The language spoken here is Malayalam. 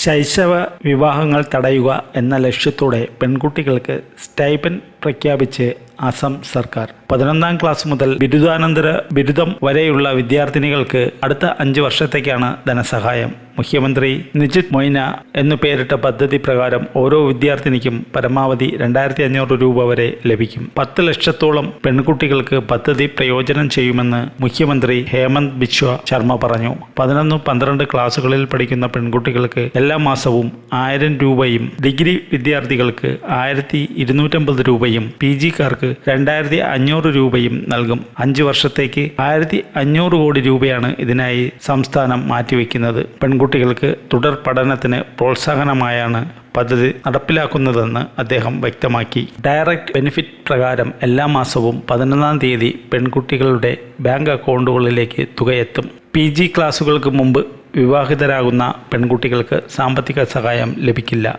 ശൈശവ വിവാഹങ്ങൾ തടയുക എന്ന ലക്ഷ്യത്തോടെ പെൺകുട്ടികൾക്ക് സ്റ്റൈപ്പൻ പ്രഖ്യാപിച്ച് അസം സർക്കാർ. പതിനൊന്നാം ക്ലാസ് മുതൽ ബിരുദാനന്തര ബിരുദം വരെയുള്ള വിദ്യാർത്ഥിനികൾക്ക് അടുത്ത അഞ്ച് വർഷത്തേക്കാണ് ധനസഹായം. മുഖ്യമന്ത്രി നിജിത് മൊയ്ന എന്നു പേരിട്ട പദ്ധതി പ്രകാരം ഓരോ വിദ്യാർത്ഥിനിക്കും പരമാവധി രണ്ടായിരത്തി അഞ്ഞൂറ് രൂപ വരെ ലഭിക്കും. പത്ത് ലക്ഷത്തോളം പെൺകുട്ടികൾക്ക് പദ്ധതി പ്രയോജനം ചെയ്യുമെന്ന് മുഖ്യമന്ത്രി ഹേമന്ത് ബിശ്വ ശർമ്മ പറഞ്ഞു. പതിനൊന്ന് പന്ത്രണ്ട് ക്ലാസുകളിൽ പഠിക്കുന്ന പെൺകുട്ടികൾക്ക് എല്ലാ മാസവും ആയിരം രൂപയും ഡിഗ്രി വിദ്യാർത്ഥികൾക്ക് ആയിരത്തി ഇരുന്നൂറ്റമ്പത് രൂപയും പി ജിക്കാർക്ക് രണ്ടായിരത്തി അഞ്ഞൂറ് രൂപയും നൽകും. അഞ്ചു വർഷത്തേക്ക് ആയിരത്തി അഞ്ഞൂറ് കോടി രൂപയാണ് ഇതിനായി സംസ്ഥാനം മാറ്റിവെക്കുന്നത്. പെൺകുട്ടികൾക്ക് തുടർ പഠനത്തിന് പ്രോത്സാഹനമായാണ് പദ്ധതി നടപ്പിലാക്കുന്നതെന്ന് അദ്ദേഹം വ്യക്തമാക്കി. ഡയറക്റ്റ് ബെനിഫിറ്റ് പ്രകാരം എല്ലാ മാസവും പതിനൊന്നാം തീയതി പെൺകുട്ടികളുടെ ബാങ്ക് അക്കൗണ്ടുകളിലേക്ക് തുകയെത്തും. പി ജി ക്ലാസുകൾക്ക് മുമ്പ് വിവാഹിതരാകുന്ന പെൺകുട്ടികൾക്ക് സാമ്പത്തിക സഹായം ലഭിക്കില്ല.